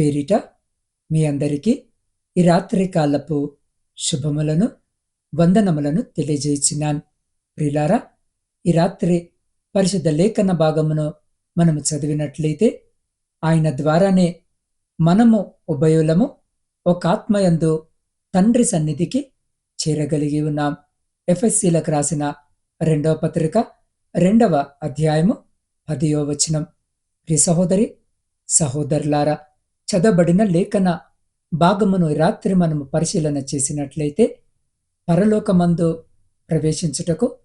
పేరిట మీ అందరికీ ఈ రాత్రి కాలపు శుభములను వందనములను తెలియజేసినాను. ప్రిలారా ఈ రాత్రి పరిశుద్ధ లేఖన భాగమును మనము చదివినట్లయితే ఆయన ద్వారానే మనము ఉభయులము ఒక ఆత్మయందు తండ్రి సన్నిధికి చేరగలిగి ఉన్నాం. ఎఫ్ఎస్సీలకు రాసిన రెండవ పత్రిక రెండవ అధ్యాయము పదియో వచనం. ప్రి సహోదరి సహోదరులారా చదవబడిన లేఖన భాగమును రాత్రి మనము పరిశీలన చేసినట్లయితే పరలోకమందు ప్రవేశించుటకు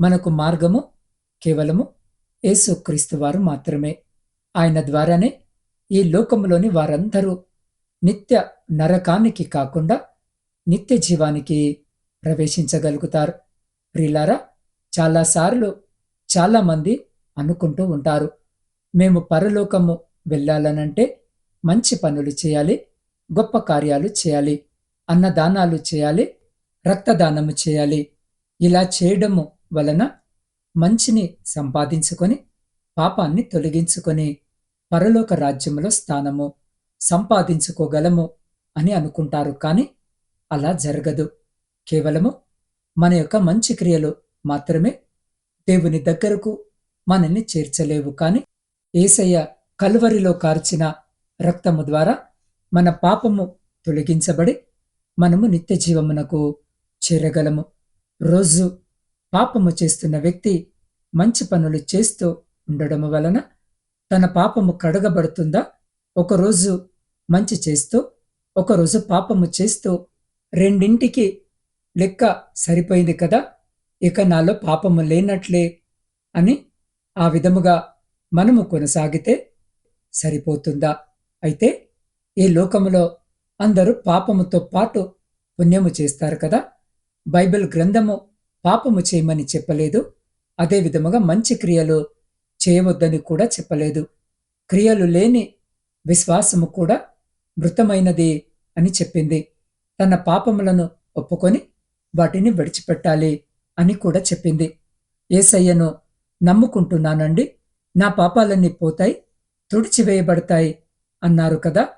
మనకు మార్గము కేవలము యేసుక్రీస్తు వారు మాత్రమే. ఆయన ద్వారానే ఈ లోకంలోని వారందరూ నిత్య నరకానికి కాకుండా నిత్య జీవానికి ప్రవేశించగలుగుతారు. ప్రిలారా చాలాసార్లు చాలామంది అనుకుంటూ ఉంటారు మేము పరలోకము వెళ్ళాలనంటే మంచి పనులు చేయాలి గొప్ప కార్యాలు చేయాలి అన్నదానాలు చేయాలి రక్తదానము చేయాలి. ఇలా చేయడము వలన మంచిని సంపాదించుకొని పాపాన్ని తొలగించుకొని పరలోక రాజ్యములో స్థానము సంపాదించుకోగలము అని అనుకుంటారు. కానీ అలా జరగదు. కేవలము మన యొక్క మంచి క్రియలు మాత్రమే దేవుని దగ్గరకు మనల్ని చేర్చలేవు. కానీ ఏసయ్య కలువరిలో కార్చిన రక్తము ద్వారా మన పాపము తొలగించబడి మనము నిత్య జీవమునకు చేరగలము. రోజు పాపము చేస్తున్న వ్యక్తి మంచి పనులు చేస్తూ ఉండడము వలన తన పాపము కడగబడుతుందా? ఒకరోజు మంచి చేస్తూ ఒకరోజు పాపము చేస్తూ రెండింటికి లెక్క సరిపోయింది కదా? ఇక నాలో పాపము లేనట్లే అని ఆ విధముగా మనము కొనసాగితే సరిపోతుందా? అయితే ఈ లోకములో అందరూ పాపముతో పాటు పుణ్యము చేస్తారు కదా? బైబిల్ గ్రంథము పాపము చేయమని చెప్పలేదు. అదే విధముగా మంచి క్రియలు చేయవద్దని కూడా చెప్పలేదు. క్రియలు లేని విశ్వాసము కూడా మృతమైనది అని చెప్పింది. తన పాపములను ఒప్పుకొని వాటిని విడిచిపెట్టాలి అని కూడా చెప్పింది. ఏసయ్యను నమ్ముకుంటున్నానండి. నా పాపాలన్నీ పోతాయి తుడిచివేయబడతాయి అన్నారు కదా?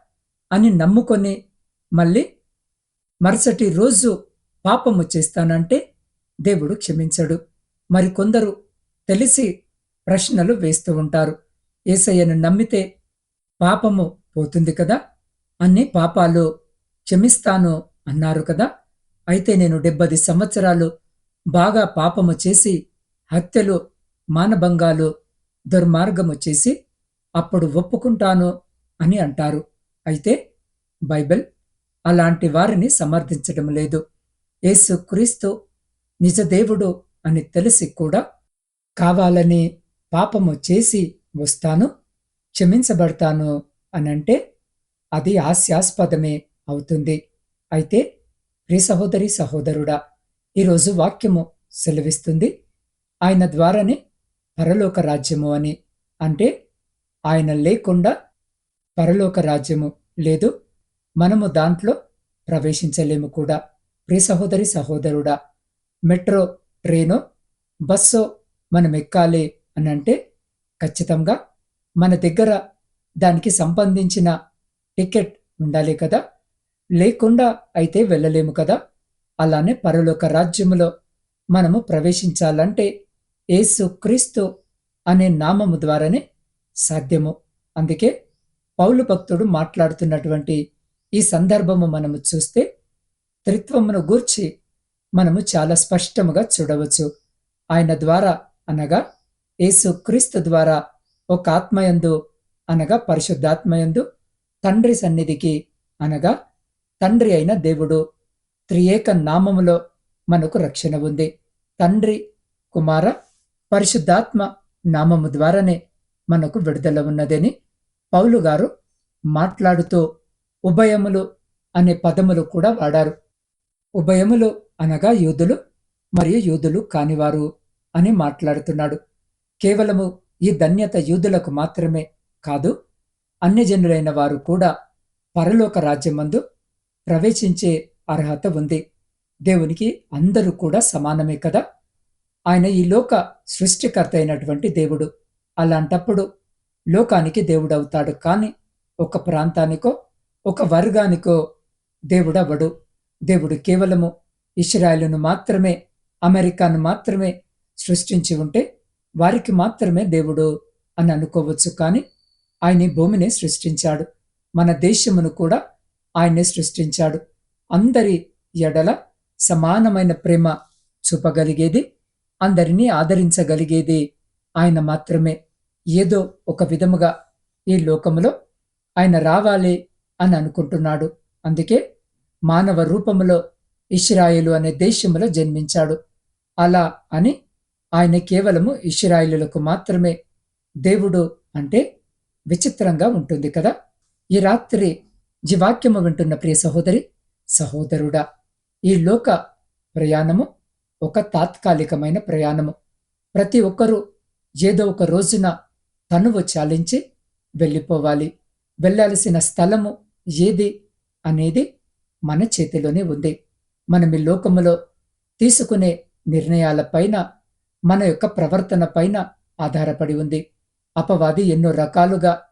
అని నమ్ముకొని మళ్ళీ మరుసటి రోజు పాపము చేస్తానంటే దేవుడు క్షమించడు. మరికొందరు తెలిసి ప్రశ్నలు వేస్తూ ఉంటారు. ఏసయ్యను నమ్మితే పాపము పోతుంది కదా? అన్ని పాపాలు క్షమిస్తాను అన్నారు కదా? అయితే నేను డెబ్బది సంవత్సరాలు బాగా పాపము చేసి హత్యలు మానభంగాలు దుర్మార్గము చేసి అప్పుడు ఒప్పుకుంటాను అని అంటారు. అయితే బైబిల్ అలాంటి వారిని సమర్థించడం లేదు. యేసు క్రీస్తు నిజదేవుడు అని తెలిసి కూడా కావాలని పాపము చేసి వస్తాను క్షమించబడతాను అనంటే అది హాస్యాస్పదమే అవుతుంది. అయితే ప్రియ సహోదరి సహోదరుడా ఈరోజు వాక్యము సెలవిస్తుంది ఆయన ద్వారానే పరలోక రాజ్యము అని. అంటే ఆయన లేకుండా పరలోక రాజ్యము లేదు. మనము దాంట్లో ప్రవేశించలేము కూడా. ప్రియ సహోదరి సహోదరుడా మెట్రో ట్రైనో బస్సో మనం ఎక్కాలి అని అంటే ఖచ్చితంగా మన దగ్గర దానికి సంబంధించిన టికెట్ ఉండాలి కదా. లేకుండా అయితే వెళ్ళలేము కదా. అలానే పరలోక రాజ్యములో మనము ప్రవేశించాలంటే ఏసు క్రీస్తు అనే నామము ద్వారానే సాధ్యము. అందుకే పౌలు భక్తుడు మాట్లాడుతున్నటువంటి ఈ సందర్భము మనము చూస్తే త్రిత్వమును గూర్చి మనము చాలా స్పష్టముగా చూడవచ్చు. ఆయన ద్వారా అనగా యేసు క్రీస్తు ద్వారా ఒక ఆత్మయందు అనగా పరిశుద్ధాత్మయందు తండ్రి సన్నిధికి అనగా తండ్రి అయిన దేవుడు త్రియేక నామములో మనకు రక్షణ ఉంది. తండ్రి కుమార పరిశుద్ధాత్మ నామము ద్వారానే మనకు విడుదల ఉన్నదని పౌలు గారు మాట్లాడుతూ ఉభయములు అనే పదములు కూడా వాడారు. ఉభయములు అనగా యూదులు మరియు యూదులు కానివారు అని మాట్లాడుతున్నాడు. కేవలము ఈ ధన్యత యూదులకు మాత్రమే కాదు అన్యజనులైన వారు కూడా పరలోక రాజ్యమందు ప్రవేశించే అర్హత ఉంది. దేవునికి అందరూ కూడా సమానమే కదా? ఆయన ఈ లోక సృష్టికర్త అయినటువంటి దేవుడు. అలాంటప్పుడు లోకానికి దేవుడవుతాడు కానీ ఒక ప్రాంతానికో ఒక వర్గానికో దేవుడవడు దేవుడు కేవలము ఇస్రాయలును మాత్రమే అమెరికాను మాత్రమే సృష్టించి ఉంటే వారికి మాత్రమే దేవుడు అని అనుకోవచ్చు కానీ ఆయన భూమిని సృష్టించాడు. మన దేశమును కూడా ఆయనే సృష్టించాడు. అందరి ఎడల సమానమైన ప్రేమ చూపగలిగేది అందరినీ ఆదరించగలిగేది ఆయన మాత్రమే. ఏదో ఒక విధముగా ఈ లోకములో ఆయన రావాలి అని అనుకుంటున్నాడు. అందుకే మానవ రూపములో ఇష్రాయిలు అనే దేశములో జన్మించాడు. అలా అని ఆయన కేవలము ఇష్రాయిలులకు మాత్రమే దేవుడు అంటే విచిత్రంగా ఉంటుంది కదా? ఈ రాత్రి జీవాక్యము వింటున్న ప్రియ సహోదరి సహోదరుడా ఈ లోక ప్రయాణము ఒక తాత్కాలికమైన ప్రయాణము. ప్రతి ఒక్కరూ ఏదో ఒక రోజున తనువు చాలించి వెళ్ళిపోవాలి. వెళ్ళాల్సిన స్థలము ఏది అనేది మన చేతిలోనే ఉంది. మనం ఈ లోకములో తీసుకునే నిర్ణయాలపైన మన యొక్క ప్రవర్తన పైన ఆధారపడి ఉంది. అపవాది ఎన్నో రకాలుగా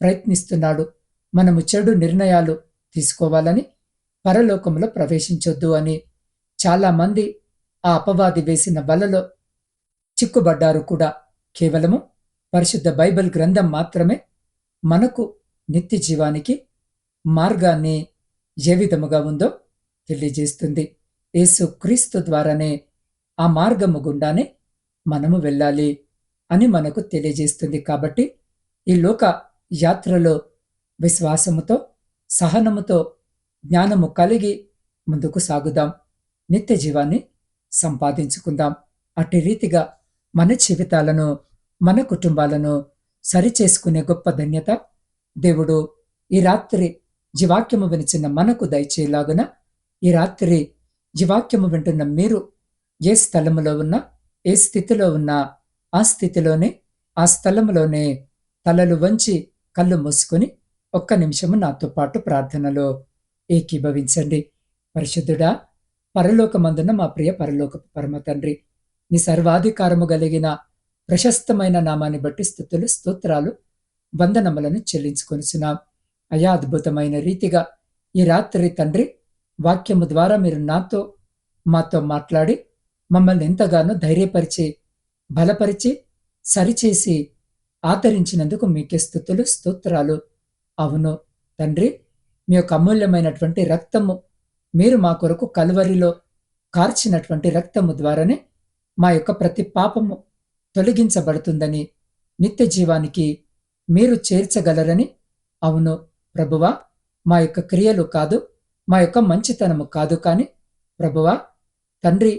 ప్రయత్నిస్తున్నాడు. మనము చెడు నిర్ణయాలు తీసుకోవాలని పరలోకంలో ప్రవేశించొద్దు అని చాలామంది ఆ అపవాది వేసిన వలలో చిక్కుబడ్డారు కూడా. కేవలము పరిశుద్ధ బైబిల్ గ్రంథం మాత్రమే మనకు నిత్య జీవానికి మార్గాన్ని ఏ విధముగా ఉందో తెలియజేస్తుంది. యేసు క్రీస్తు ద్వారానే ఆ మార్గము గుండానే మనము వెళ్ళాలి అని మనకు తెలియజేస్తుంది. కాబట్టి ఈ లోక యాత్రలో విశ్వాసముతో సహనముతో జ్ఞానము కలిగి ముందుకు సాగుదాం. నిత్య జీవాన్ని సంపాదించుకుందాం. అట్టి రీతిగా మన జీవితాలను మన కుటుంబాలను సరిచేసుకునే గొప్ప ధన్యత దేవుడు ఈ రాత్రి జీవాక్యము వినిచిన మనకు దయచేలాగున ఈ రాత్రి జీవాక్యము వింటున్న మీరు ఏ స్థలములో ఉన్నా ఏ స్థితిలో ఉన్నా ఆ స్థితిలోనే ఆ స్థలములోనే తలలు వంచి కళ్ళు మూసుకొని ఒక్క నిమిషము నాతో పాటు ప్రార్థనలో ఏకీభవించండి. పరిశుద్ధుడా పరలోకమందున మా ప్రియ పరలోక పరమ తండ్రి నీ సర్వాధికారము కలిగిన ప్రశస్తమైన నామాన్ని బట్టి స్థుతులు స్తోత్రాలు వందనములను చెల్లించుకొనిచున్నాం. అయా అద్భుతమైన రీతిగా ఈ రాత్రి తండ్రి వాక్యము ద్వారా మీరు నాతో మాతో మాట్లాడి మమ్మల్ని ఎంతగానో ధైర్యపరిచి బలపరిచి సరిచేసి ఆదరించినందుకు మీకే స్థుతులు స్తోత్రాలు. అవును తండ్రి మీ యొక్క అమూల్యమైనటువంటి రక్తము మీరు మా కొరకు కలువరిలో కార్చినటువంటి రక్తము ద్వారానే మా యొక్క ప్రతి పాపము తొలగించబడుతుందని నిత్య జీవానికి మీరు చేర్చగలరని. అవును ప్రభువా మా యొక్క క్రియలు కాదు మా యొక్క మంచితనము కాదు కాని ప్రభువా తండ్రి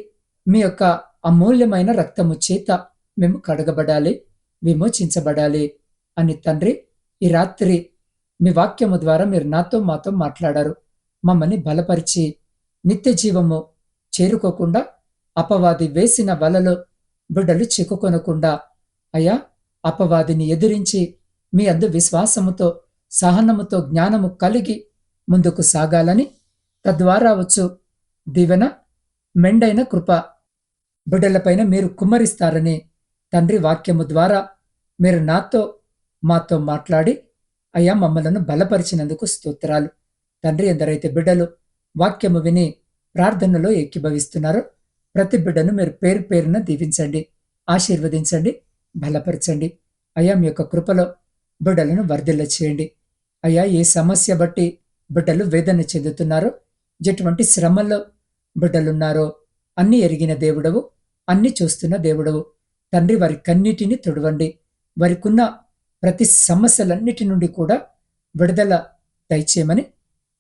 మీ యొక్క అమూల్యమైన రక్తము చేత మేము కడగబడాలి విమోచించబడాలి అని తండ్రి ఈ రాత్రి మీ వాక్యము ద్వారా మీరు నాతో మాతో మాట్లాడారు. మమ్మల్ని బలపరిచి నిత్య జీవము చేరుకోకుండా అపవాది వేసిన వలలో బిడ్డలు చిక్కుకొనకుండా అయ్యా అపవాదిని ఎదిరించి మీ అద్దు విశ్వాసముతో సహనముతో జ్ఞానము కలిగి ముందుకు సాగాలని తద్వారా వచ్చు దీవెన మెండైన కృప. బిడ్డలపైన మీరు కుమ్మరిస్తారని తండ్రి వాక్యము ద్వారా మీరు నాతో మాతో మాట్లాడి అయ్యా మమ్మలను బలపరిచినందుకు స్తోత్రాలు. తండ్రి ఎందరైతే బిడ్డలు వాక్యము విని ప్రార్థనలో ఏకీభవిస్తున్నారో ప్రతి బిడ్డను మీరు పేరు పేరున దీవించండి ఆశీర్వదించండి బలపరచండి. అయ్యా మీ యొక్క కృపలో బిడ్డలను వర్ధిల్ల చేయండి. అయ్యా ఏ సమస్య బట్టి బిడ్డలు వేదన చెందుతున్నారో ఎటువంటి శ్రమల్లో బిడ్డలున్నారో అన్ని ఎరిగిన దేవుడవు అన్ని చూస్తున్న దేవుడవు. తండ్రి వారి కన్నిటిని తుడవండి. వారికున్న ప్రతి సమస్యలన్నిటి నుండి కూడా విడుదల దయచేయమని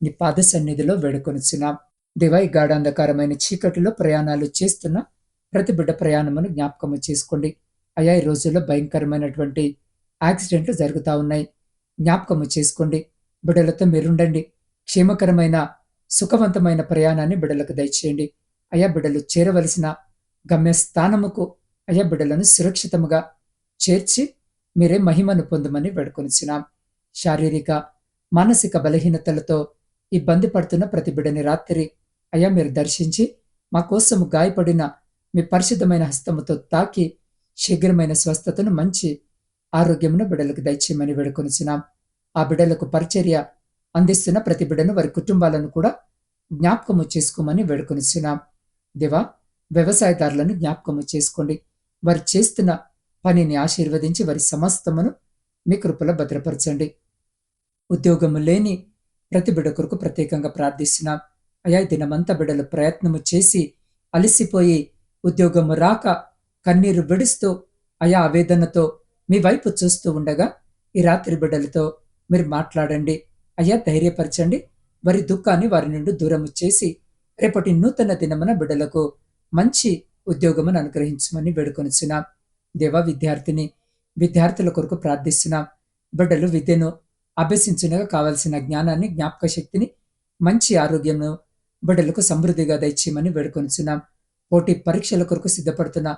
నీ పాద సన్నిధిలో వేడుకొనిచున్నాం. దివై గాఢాంధకారమైన చీకటిలో ప్రయాణాలు చేస్తున్న ప్రతి బిడ్డ ప్రయాణమును జ్ఞాపకము చేసుకోండి. అయా ఈ రోజుల్లో భయంకరమైనటువంటి యాక్సిడెంట్లు జరుగుతూ ఉన్నాయి. జ్ఞాపకము చేసుకోండి. బిడ్డలతో మీరుండండి. క్షేమకరమైన సుఖవంతమైన ప్రయాణాన్ని బిడ్డలకు దయచేయండి. అయా బిడ్డలు చేరవలసిన గమ్యస్థానముకు అయా బిడ్డలను సురక్షితముగా చేర్చి మీరే మహిమను పొందమని వేడుకొనిచ్చినాం శారీరక మానసిక బలహీనతలతో ఇబ్బంది పడుతున్న ప్రతి బిడ్డని రాత్రి అయ్యా మీరు దర్శించి మా కోసము గాయపడిన మీ పరిశుద్ధమైన హస్తముతో తాకి శీఘ్రమైన స్వస్థతను మంచి ఆరోగ్యమును బిడలకు దయచేయమని వేడుకొనిచున్నాం. ఆ బిడలకు పరిచర్య అందిస్తున్న ప్రతి బిడను వారి కుటుంబాలను కూడా జ్ఞాపకము చేసుకోమని వేడుకొనిచున్నాం. దేవా వ్యవసాయదారులను జ్ఞాపకము చేసుకోండి. వారు చేస్తున్న పనిని ఆశీర్వదించి వారి సమస్తమును మీ కృపలో భద్రపరచండి. ఉద్యోగము లేని ప్రతి బిడ కొరకు ప్రత్యేకంగా ప్రార్థిస్తున్నాం. అయా దినమంతా బిడలు ప్రయత్నము చేసి అలసిపోయి ఉద్యోగము రాక కన్నీరు విడుస్తూ అయా ఆవేదనతో మీ వైపు చూస్తూ ఉండగా ఈ రాత్రి బిడ్డలతో మీరు మాట్లాడండి. అయ్యా ధైర్యపరచండి. వారి దుఃఖాన్ని వారి నుండి దూరము చేసి రేపటి నూతన దినమున బిడ్డలకు మంచి ఉద్యోగమును అనుగ్రహించమని వేడుకొనిచున్నాం. దేవ విద్యార్థిని విద్యార్థుల కొరకు ప్రార్థిస్తున్నాం. బిడ్డలు విద్యను అభ్యసించునగా కావలసిన జ్ఞానాన్ని జ్ఞాపక శక్తిని మంచి ఆరోగ్యంను బిడ్డలకు సమృద్ధిగా దయచేయమని వేడుకొనిచున్నాం. పోటీ పరీక్షల కొరకు సిద్ధపడుతున్న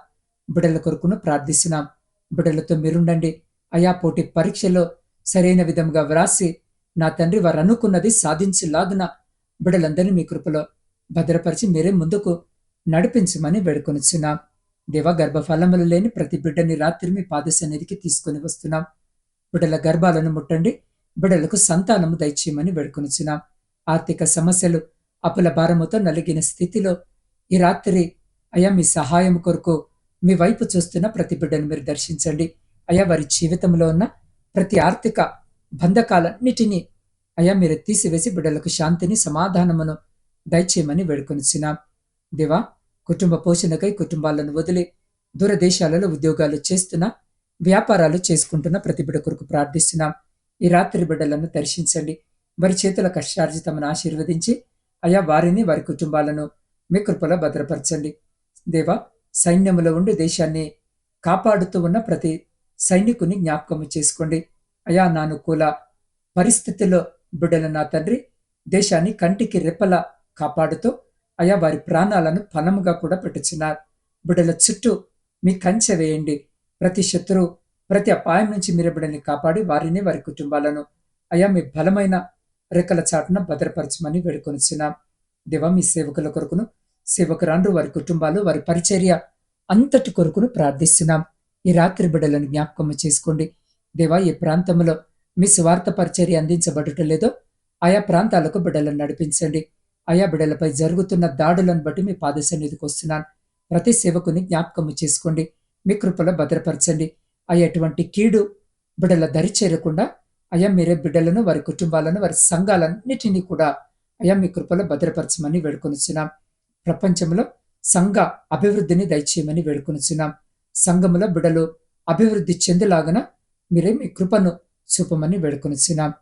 బిడ్డల కొరకును ప్రార్థిస్తున్నాం. బిడ్డలతో మీరుండండి. అయా పోటీ పరీక్షలో సరైన విధంగా వ్రాసి నా తండ్రి వారు అనుకున్నది సాధించులాగున బిడ్డలందరినీ మీ కృపలో భద్రపరిచి మీరే ముందుకు నడిపించమని వేడుకొనిచున్నాం. దేవ గర్భఫలములు లేని ప్రతి బిడ్డని రాత్రి మీ పాద తీసుకుని వస్తున్నాం. బిడ్డల గర్భాలను ముట్టండి. బిడ్డలకు సంతానము దయచేయమని వేడుకొనిచ్చున్నాం ఆర్థిక సమస్యలు అప్పుల భారముతో నలిగిన స్థితిలో ఈ రాత్రి అయా మీ సహాయం కొరకు మీ వైపు చూస్తున్న ప్రతి బిడ్డను మీరు దర్శించండి. అయా వారి జీవితంలో ఉన్న ప్రతి ఆర్థిక బంధకాలన్నిటినీ అయా మీరు తీసివేసి బిడ్డలకు శాంతిని సమాధానమును దయచేయమని వేడుకొనిచ్చినాం దేవా కుటుంబ పోషణకై కుటుంబాలను వదిలి దూరదేశాలలో ఉద్యోగాలు చేస్తున్న వ్యాపారాలు చేసుకుంటున్న ప్రతి బిడ్డ కొరకు ప్రార్థిస్తున్నాం. ఈ రాత్రి బిడ్డలను దర్శించండి. వారి చేతుల కష్టార్జితమును ఆశీర్వదించి అయా వారిని వారి కుటుంబాలను మీ కృపలో భద్రపరచండి. దేవా సైన్యములో ఉండి దేశాన్ని కాపాడుతూ ఉన్న ప్రతి సైనికుని జ్ఞాపకము చేసుకోండి. అయా నానుకూల పరిస్థితుల్లో బిడ్డల నా తండ్రి దేశాన్ని కంటికి రెప్పల కాపాడుతూ అయా వారి ప్రాణాలను ఫలముగా కూడా పెట్టుచున్నారు. బిడ్డల చుట్టూ మీ కంచె వేయండి. ప్రతి శత్రువు ప్రతి అపాయం నుంచి మీరు బిడ్డల్ని కాపాడి వారిని వారి కుటుంబాలను అయా మీ బలమైన రెక్కల చాటున భద్రపరచమని వేడుకొనిచున్నాం. దేవా మీ సేవకుల కొరకును సేవకురాండ్రు వారి కుటుంబాలు వారి పరిచర్య అంతటి కొరకును ప్రార్థిస్తున్నాం. ఈ రాత్రి బిడ్డలను జ్ఞాపకం చేసుకోండి. దేవా ఈ ప్రాంతంలో మీ స్వార్థ పరిచర్య అందించబడటం లేదో ఆయా ప్రాంతాలకు బిడ్డలను నడిపించండి. ఆయా బిడ్డలపై జరుగుతున్న దాడులను బట్టి మీ పాద సన్నిధికి వస్తున్నాను. ప్రతి సేవకుని జ్ఞాపకము చేసుకోండి. మీ కృపలో భద్రపరచండి. అయ్యా ఎటువంటి కీడు బిడ్డల దరి చేరకుండా అయ్యా మీరే బిడ్డలను వారి కుటుంబాలను వారి సంఘాలన్నిటినీ కూడా అయ్యా మీ కృపలో భద్రపరచమని వేడుకొనిచ్చున్నాం ప్రపంచంలో సంఘ అభివృద్ధిని దయచేయమని వేడుకొనిచున్నాం. సంఘముల బిడలు అభివృద్ధి చెందేలాగన మీరే మీ కృపను చూపమని వేడుకొనిచున్నాం.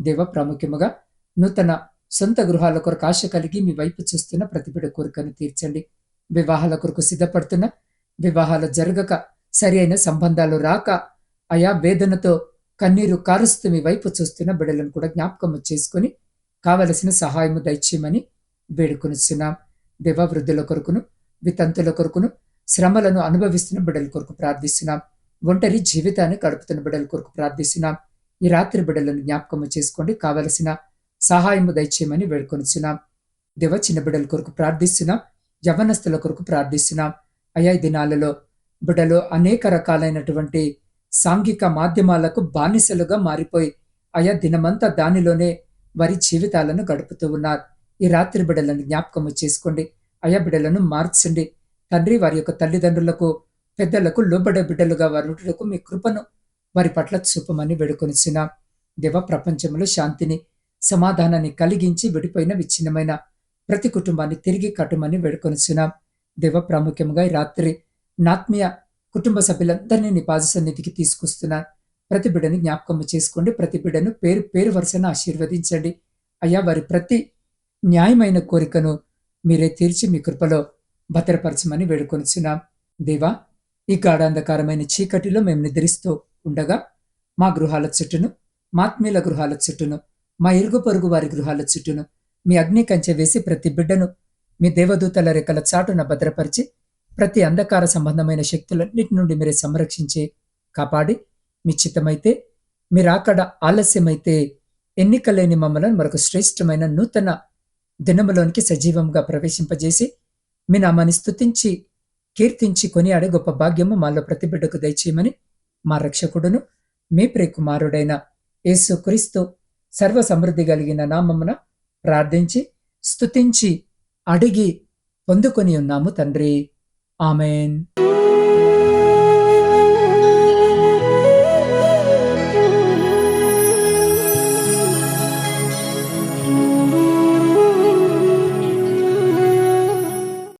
దేవ ప్రాముఖ్యముగా నూతన సొంత గృహాల కొరకు ఆశ కలిగి మీ వైపు చూస్తున్న ప్రతి కోరికను తీర్చండి. వివాహాల కొరకు సిద్ధపడుతున్న వివాహాలు జరగక సరి అయిన సంబంధాలు రాక అయా వేదనతో కన్నీరు కారుస్తూ మీ వైపు చూస్తున్న బిడలను కూడా జ్ఞాపకము చేసుకొని కావలసిన సహాయము దయచేయమని వేడుకొనిస్తున్నాం దేవ వృద్ధుల కొరకును వితంతుల కొరకును శ్రమలను అనుభవిస్తున్న బిడ్డల కొరకు ప్రార్థిస్తున్నాం. ఒంటరి జీవితాన్ని గడుపుతున్న బిడ్డల కొరకు ప్రార్థిస్తున్నాం. ఈ రాత్రి బిడ్డలను జ్ఞాపకము చేసుకోండి. కావలసిన సహాయము దయచేయమని వేడుకొనిచున్నాం. దేవ చిన్న బిడ్డల కొరకు ప్రార్థిస్తున్నాం. యవనస్తుల కొరకు ప్రార్థిస్తున్నాం. అయా దినాలలో బిడ్డలు అనేక రకాలైనటువంటి సాంఘిక మాధ్యమాలకు బానిసలుగా మారిపోయి అయా దినమంతా దానిలోనే వారి జీవితాలను గడుపుతూ ఉన్నారు. ఈ రాత్రి బిడ్డలను జ్ఞాపకము చేసుకోండి. అయా బిడ్డలను మార్చండి. తండ్రి వారి యొక్క తల్లిదండ్రులకు పెద్దలకు లోబడే బిడ్డలుగా వారుటకు మీ కృపను వారి పట్ల చూపమని వేడుకొనిచిన దేవ ప్రపంచంలో శాంతిని సమాధానాన్ని కలిగించి విడిపోయిన విచ్ఛిన్నమైన ప్రతి కుటుంబాన్ని తిరిగి కట్టుమని వేడుకొనిచిన దేవ ప్రాముఖ్యంగా ఈ రాత్రి నాత్మీయ కుటుంబ సభ్యులందరినీ నీ పాద సన్నిధికి తీసుకొస్తున్నాను ప్రతి బిడ్డని జ్ఞాపకము చేసుకోండి. ప్రతి బిడ్డను పేరు పేరు వరుసను ఆశీర్వదించండి. అయ్యా వారి ప్రతి న్యాయమైన కోరికను మీరే తీర్చి మీ కృపలో భద్రపరచమని వేడుకొనిచున్నాం. దేవా ఈ గాఢాంధకారమైన చీకటిలో మేము నిద్రిస్తూ ఉండగా మా గృహాల చుట్టూను మాత్మీల గృహాల చుట్టూను మా ఇరుగు పొరుగు వారి గృహాల చుట్టూను మీ అగ్ని కంచె వేసి ప్రతి బిడ్డను మీ దేవదూతల రెక్కల చాటున భద్రపరిచి ప్రతి అంధకార సంబంధమైన శక్తులన్నిటి నుండి మీరే సంరక్షించి కాపాడి మీ చిత్తమైతే మీరు అక్కడ ఆలస్యమైతే ఎన్నికలేని మమ్మలను మరొక శ్రేష్టమైన నూతన దినములోనికి సజీవంగా ప్రవేశింపజేసి మీ నామాన్ని స్తుతించి కీర్తించి కొనియాడే గొప్ప భాగ్యము మాలో ప్రతి బిడ్డకు దయచేయమని మా రక్షకుడును మీ ప్రియకుమారుడైన యేసుక్రీస్తు సర్వ సమృద్ధి కలిగిన నామమున ప్రార్థించి స్తుతించి అడిగి పొందుకొని ఉన్నాము తండ్రి. ఆమెన్.